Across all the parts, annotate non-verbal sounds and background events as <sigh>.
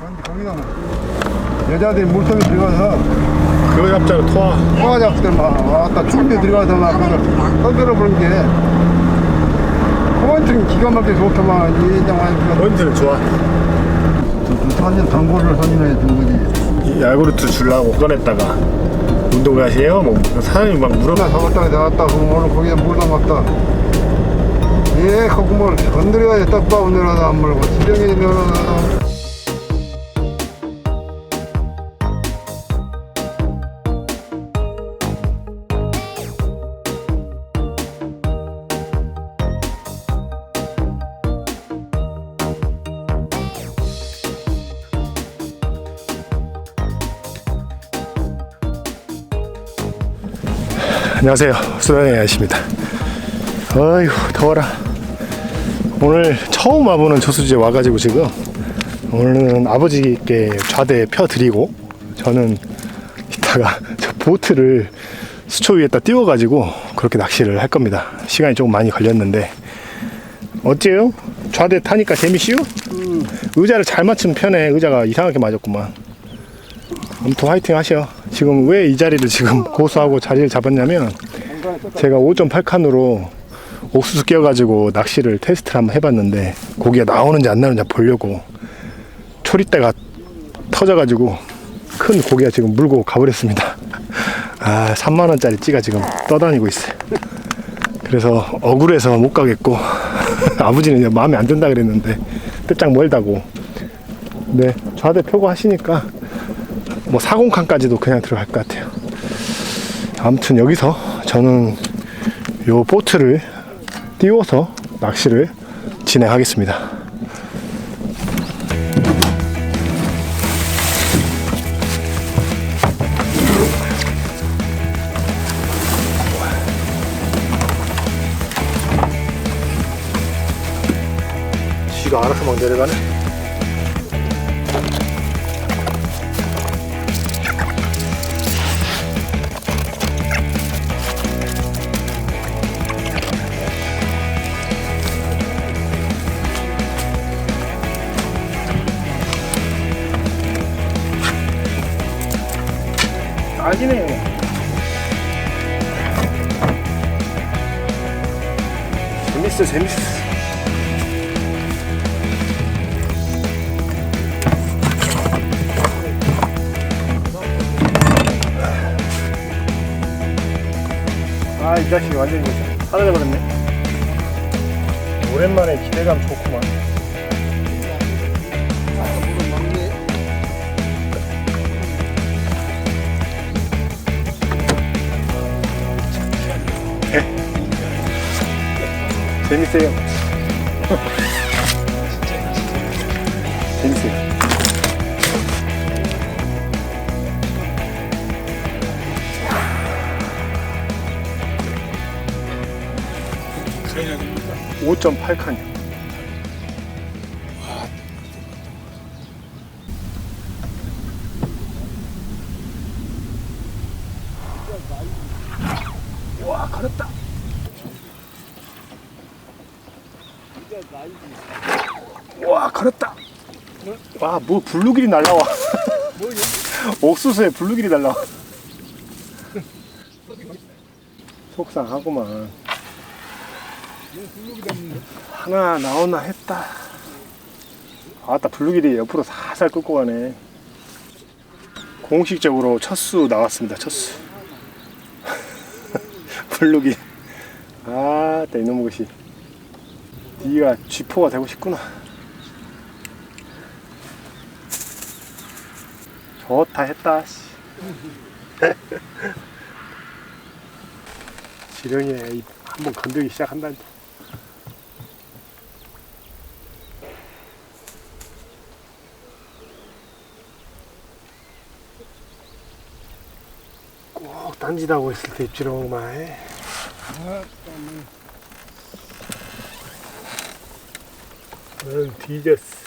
근데 거기는 여자들이 물속에 들어가서 그거 잡자로 토하. 화가 잡을 때막 왔다 추운데 들어가서 막 그걸 떠들어 보는 게 포인트는 기가 막히게 좋더만 이 장관 포인트는 좋아. 사진 광고를 선임해 준 거지 이 야구르트 주려고 꺼냈다가 운동 가세요? 뭐 사장님 막 물어. 나 잡았다 나왔다 그럼 오늘 거기에 물 담았다 예 거구물 건드려야 떡밥 내려다 안 물고 지렁이 내려다 안녕하세요. 수단의 아저씨입니다. 아이고 더워라. 오늘 처음 와보는 저수지에 와가지고 지금 오늘은 아버지께 좌대 펴 드리고 저는 이따가 <laughs> 저 보트를 수초 위에다 띄워가지고 그렇게 낚시를 할 겁니다. 시간이 조금 많이 걸렸는데 어째요? 좌대 타니까 재미씨요? 의자를 잘 맞춘 편에 의자가 이상하게 맞았구만. 아무튼 화이팅 하셔. 지금 왜 이 자리를 지금 <laughs> 고수하고 자리를 잡았냐면 제가 5.8칸으로 옥수수 끼워가지고 낚시를 테스트를 한번 해봤는데 고기가 나오는지 안 나오는지 보려고 초리대가 터져가지고 큰 고기가 지금 물고 가버렸습니다. <laughs> 아 3만원짜리 찌가 지금 떠다니고 있어요. 그래서 억울해서 못 가겠고 <laughs> 아버지는 마음에 안 든다 그랬는데 끝장 멀다고 네 좌대 표고 하시니까 뭐 사공칸까지도 그냥 들어갈 것 같아요. 아무튼 여기서 저는 요 보트를 띄워서 낚시를 진행하겠습니다. 쥐가 알아서 막 내려가네. 아, 이 자식이 완전히 사라져버렸네. 오랜만에 기대감 좋구만. 재밌어요. <laughs> 재밌어요. 5.8칸이요. 와, 걸었다. 와 와뭐 블루길이 날라와 <laughs> 옥수수에 블루길이 날라와 <laughs> 속상하구만 하나 나오나 했다 아따 블루길이 옆으로 살살 끌고 가네 공식적으로 첫수 나왔습니다 첫수 <laughs> 블루길 아따 이놈의 것이 네가 쥐포가 되고 싶구나. 좋다 했다. 씨. <laughs> 지렁이네 이- 한번 건들기 시작한다니까. 딴짓하고 있을 때 입지렁만 해. 나는 뒤졌어.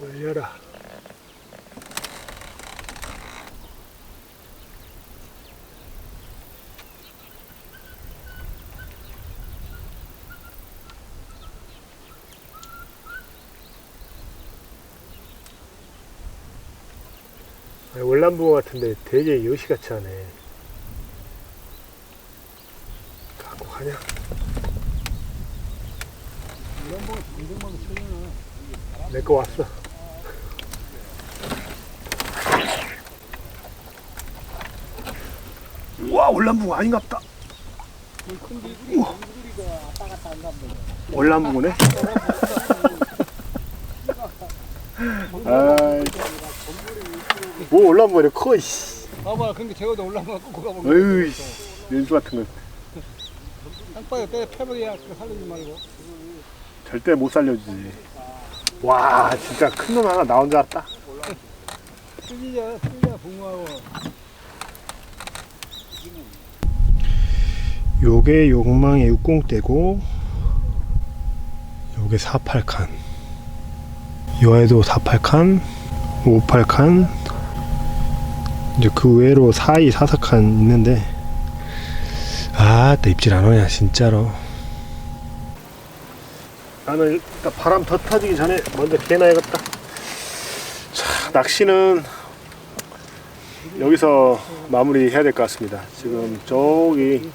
올려라. 월남붕어 같은데 되게 요시같이 하네. 갖고 가냐? 내 거 왔어. 와 월남붕어 아닌갑다. 우와. 월남붕어네. <laughs> 아 이. 뭐 월남붕어 이렇게 커 이씨. 봐봐, 근데 저거도 올라가고 그거 가면 어휴 씨. 연수 같은 거 땅바닥에 때 패버리야 그거 살리지 말고. 절대 못 살려주지. 와 진짜 큰 놈 하나 나온 줄 알았다. 뜯기자, 뜯기자, 붕어하고. 요게 욕망의 육공대고 요게 48칸 요에도 48칸 58칸 이제 그 외로 42, 44칸 있는데 아또 입질 안 오냐 진짜로. 나는 일단 바람 더 터지기 전에 먼저 개나야겠다. 자 낚시는 여기서 마무리 해야 될 것 같습니다. 지금 저기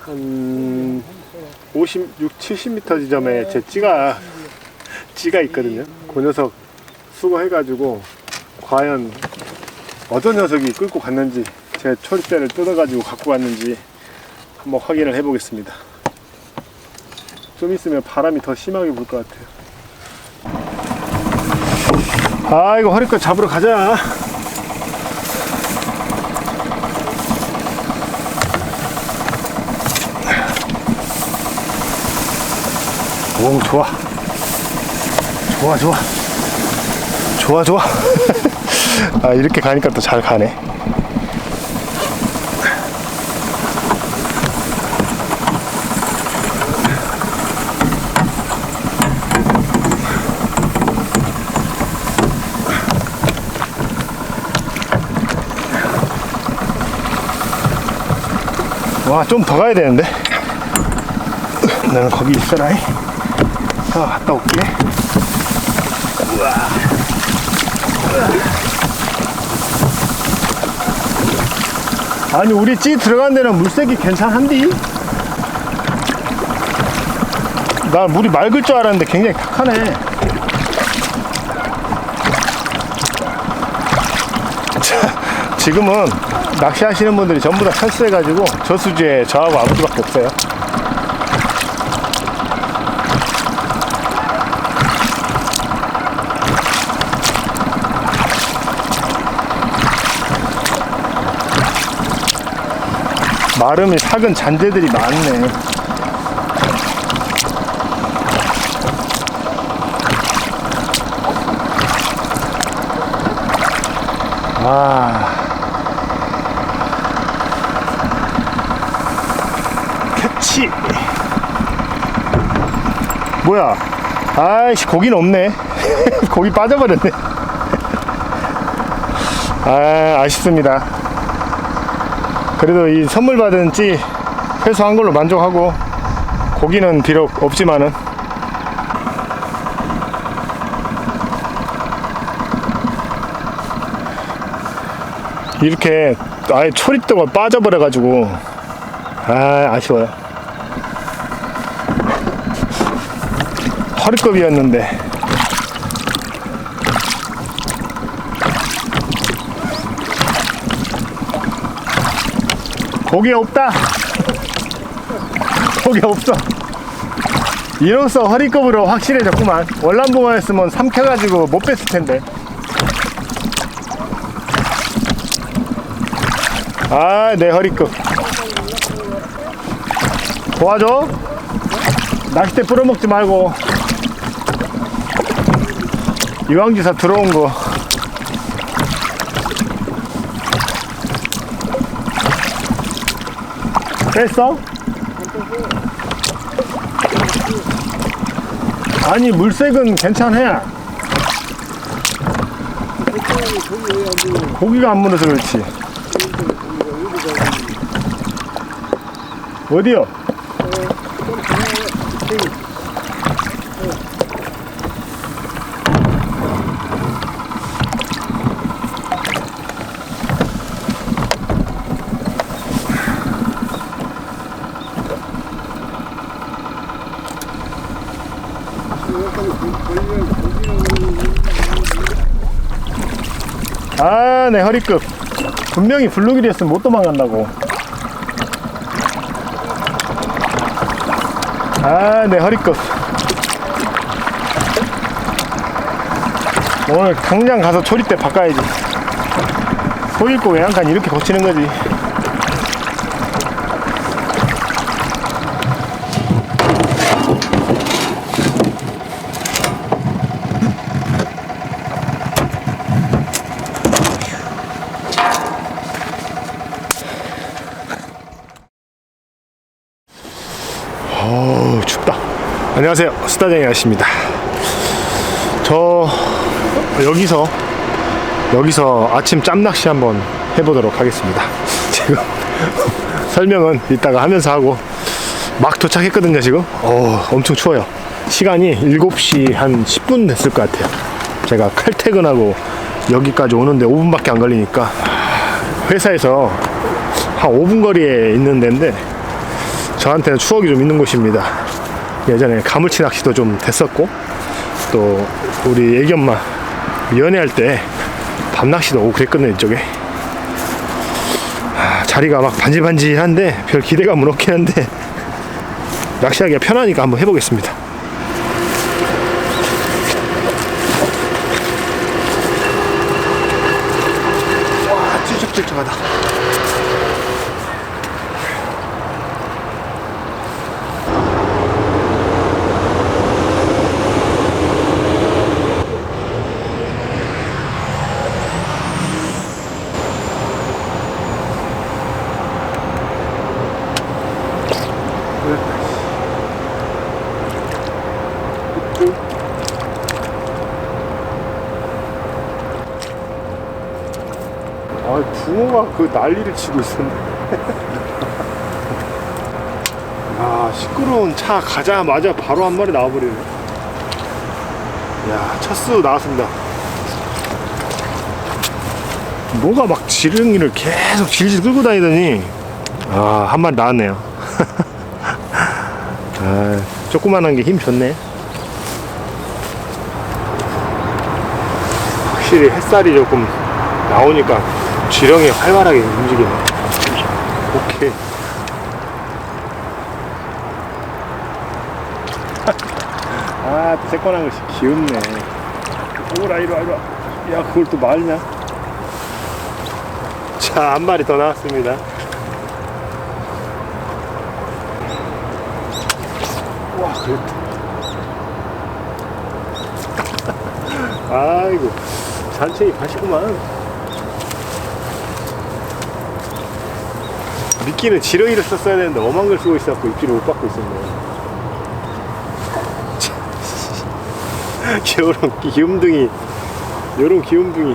한 56, 70m 지점에 제 찌가 찌가 있거든요. 그 녀석 수거해가지고 과연 어떤 녀석이 끌고 갔는지 제 초리대를 뜯어가지고 갖고 갔는지 한번 확인을 해보겠습니다. 좀 있으면 바람이 더 심하게 불 것 같아요. 아 이거 허리끝 잡으러 가자. 오 좋아 좋아 좋아 좋아 좋아 <laughs> 아 이렇게 가니까 또 잘 가네 와 좀 더 가야 되는데 나는 거기 있어라 자, 갔다 올게. 우와. 아니, 우리 찌 들어간 데는 물색이 괜찮한디? 나 물이 맑을 줄 알았는데 굉장히 탁하네. 자, 지금은 낚시하시는 분들이 전부 다 철수해가지고 저수지에 저하고 아버지밖에 없어요. 마름이 삭은 잔재들이 많네. 아. 캐치. 뭐야? 아이씨, 고기는 없네. <laughs> 고기 빠져버렸네. <laughs> 아, 아쉽습니다. 그래도 이 선물 받은 찌 회수한 걸로 만족하고 고기는 비록 없지만은 이렇게 아예 초립도가 빠져버려 가지고 아 아쉬워요. 허리급이었는데 고기 없다. 고기 없어. 이로써 허리급으로 확실해졌구만. 월남붕어였으면 삼켜가지고 못 뺐을 텐데. 아, 내 허리급. 도와줘. 낚싯대 뿌려먹지 말고. 이왕지사 들어온 거. 뺐어? 아니 물색은 괜찮아 고기가 안 물어서 그렇지 어디요? 아, 내 허리급. 분명히 블루길이었으면 못 도망간다고. 아, 내 허리급. 오늘 당장 가서 조립대 바꿔야지. 소 잃고 외양간 이렇게 고치는 거지. 어우, 춥다. 안녕하세요. 스타장의 아씨입니다. 저 여기서 여기서 아침 짬낚시 한번 해보도록 하겠습니다. 지금 <laughs> 설명은 이따가 하면서 하고 막 도착했거든요 지금. 어, 엄청 추워요. 시간이 7시 한 10분 됐을 것 같아요. 제가 칼퇴근하고 여기까지 오는데 5분밖에 안 걸리니까 회사에서 한 5분 거리에 있는 데인데 저한테는 추억이 좀 있는 곳입니다. 예전에 가물치 낚시도 좀 됐었고 또 우리 애기 엄마 연애할 때 밤낚시도 오고 그랬거든요 이쪽에. 아, 자리가 막 반질반질한데 별 기대감은 없긴 한데 <laughs> 낚시하기가 편하니까 한번 해보겠습니다. 와 찔쩍찔쩍하다 아, 그 난리를 치고 있었네. 야, 시끄러운 차 가자마자 바로 한 마리 나와버리네. 야, 첫수 나왔습니다. 뭐가 막 지렁이를 계속 질질 끌고 다니더니, 아, 한 마리 나왔네요. <laughs> 아, 조그만한 게 힘 좋네. 확실히 햇살이 조금 나오니까 지렁이 활발하게 움직이네. 오케이. <laughs> 아, 또 새꼬난 것이 귀엽네. 오라, 이리 와, 이리 와. 야, 그걸 또 말냐? 자, 한 마리 더 나왔습니다. 와, 그랬다. <laughs> 아이고, 잔챙이 가시구만. 미끼는 지렁이를 썼어야 되는데 엄한 걸 쓰고 있어갖고 입질을 못 받고 있었네. <laughs> 요런 귀염둥이, 요런 귀염둥이.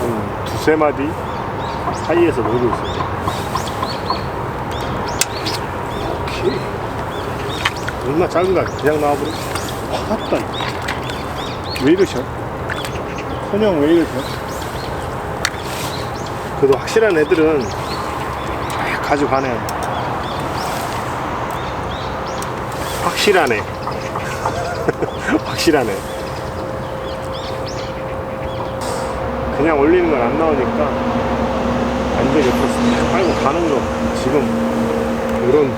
한 두세 마디 사이에서 놀고 있어요. 오케이. 얼마 작은가 그냥 나와버려. 왔다. 왜 이러셔? 선영 왜 이러죠? 그래도 확실한 애들은 가져가네요. 확실하네. <laughs> 확실하네. 그냥 올리는 건 안 나오니까 완전히 옆으로 빨고 가는 거 지금 이런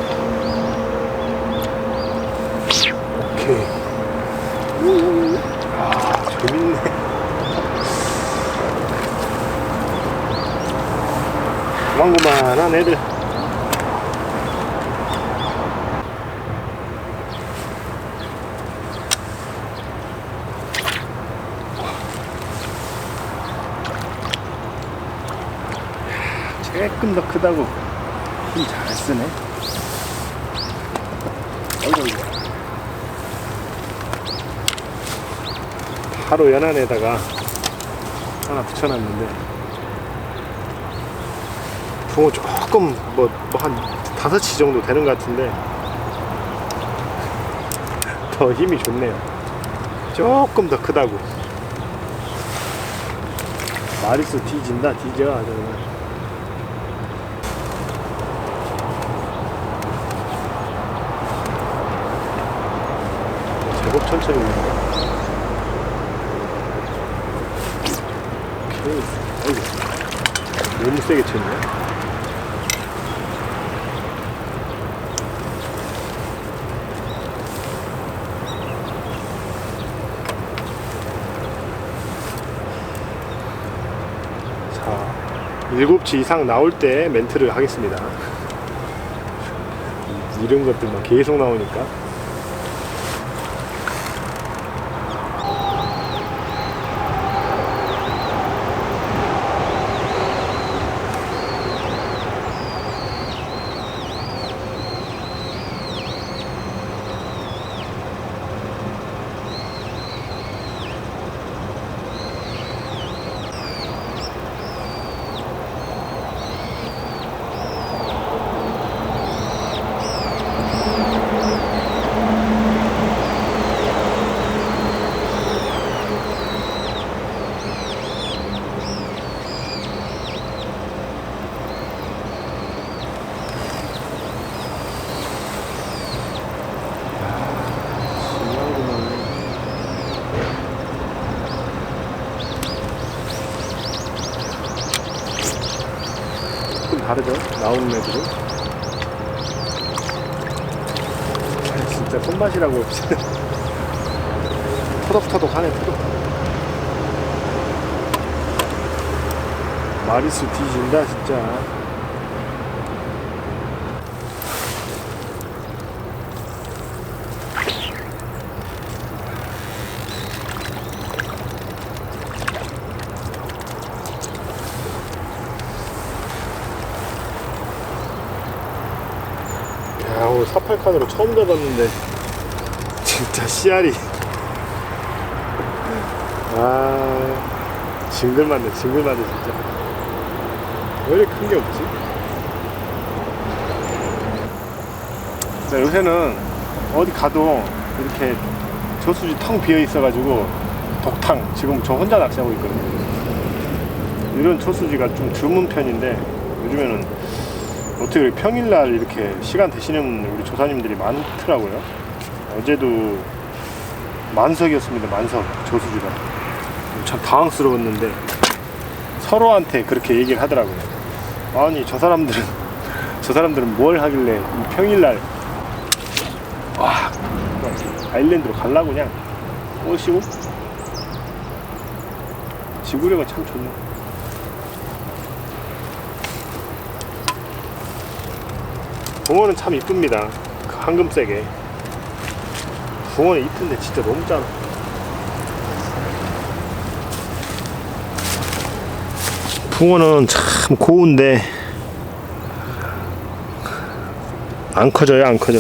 오케이 아 재밌네 그만그만한 애들. 조금 더 크다고 힘 잘 쓰네. 바로 연안에다가 하나 붙여놨는데 붕어 조금 뭐 뭐한 다섯 치 정도 되는 것 같은데 더 힘이 좋네요. 조금 더 크다고. 마리수 뒤진다 뒤져. 정말 제법 천천히 오는데 오케이 아이고 너무 세게 쳤네. 7치 이상 나올 때 멘트를 하겠습니다. <laughs> 이런 것들만 계속 나오니까. 조금 다르죠? 나오는 애들은. 아, 진짜 손맛이라고 터덕터덕 하네, 터덕터덕. 마리수 뒤진다, 진짜. 야, 오늘 48칸으로 처음 잡았는데, 진짜 씨알이. 아, 징글맞네, 징글맞네, 진짜. 왜 이렇게 큰 게 없지? 네, 요새는 어디 가도 이렇게 저수지 텅 비어 있어가지고, 독탕, 지금 저 혼자 낚시하고 있거든요. 이런 저수지가 좀 드문 편인데, 요즘에는 어떻게 평일날 이렇게 시간 되시는 우리 조사님들이 많더라고요. 어제도 만석이었습니다. 만석 저수지가 참 당황스러웠는데 서로한테 그렇게 얘기를 하더라고요. 아니 저 사람들은 <laughs> 저 사람들은 뭘 하길래 이 평일날 와 아일랜드로 갈라고 그냥 꼬시고 지구력은 참 좋네. 붕어는 참 이쁩니다. 그 황금색에. 붕어는 이쁜데 진짜 너무 작아. 붕어는 참 고운데 안 커져요, 안 커져.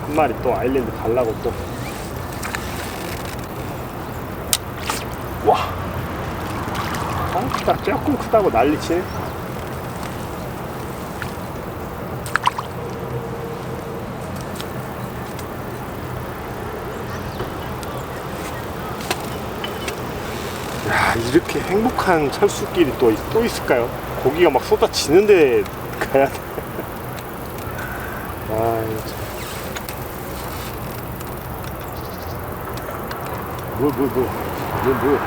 한 마리 또 아일랜드 갈라고 또. 와. 아, 크다. 조금 크다고 난리치네. 야, 이렇게 행복한 철수길이 또, 있- 또 있을까요? 고기가 막 쏟아지는데 가야 돼. <laughs> 아, 참. 뭐, 뭐, 뭐. 뭐, 뭐.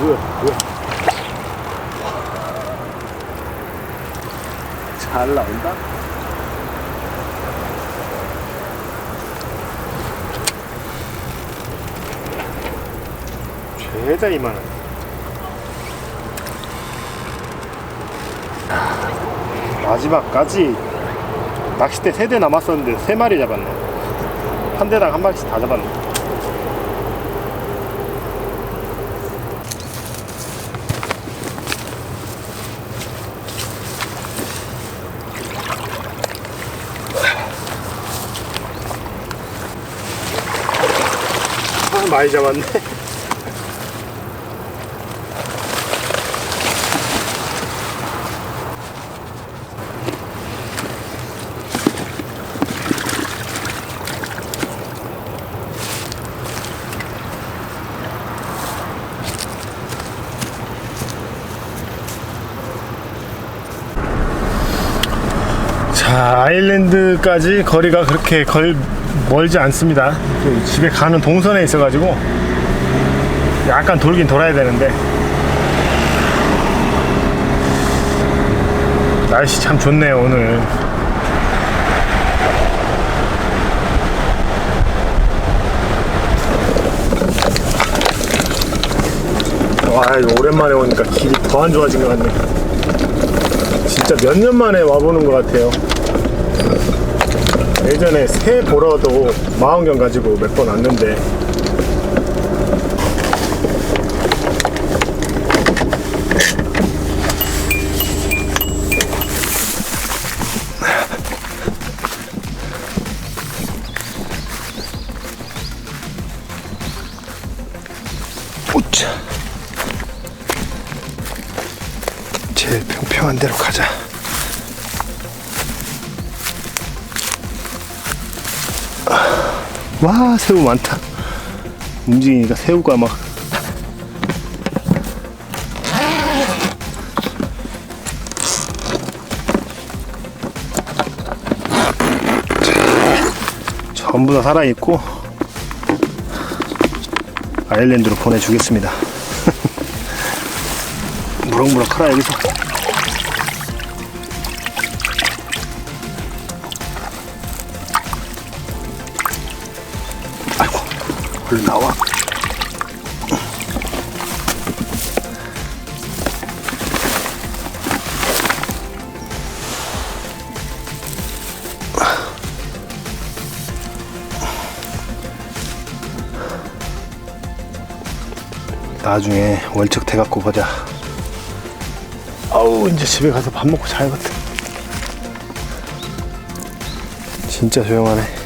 뭐야, 뭐 잘 나온다? 죄다 이만한. 마지막까지 낚싯대 세대 남았었는데 세 마리 잡았네. 한 대당 한 마리씩 다 잡았네. 많이 잡았네. 자, 아일랜드까지 거리가 그렇게 걸 멀지 않습니다. 그 집에 가는 동선에 있어가지고 약간 돌긴 돌아야 되는데 날씨 참 좋네요 오늘. 와 오랜만에 오니까 길이 더 안 좋아진 것 같네. 진짜 몇 년 만에 와보는 것 같아요. 예전에 새 보러도 망원경 가지고 몇 번 왔는데 제일 평평한 데로 가자. 와 새우 많다. 움직이니까 새우가 막. 전부 다 살아있고 아일랜드로 보내주겠습니다. <laughs> 무럭무럭 크라 여기서 얼른 나와? 나중에 월척 돼갖고 보자. 아우 이제 집에 가서 밥 먹고 자야겠다. 진짜 조용하네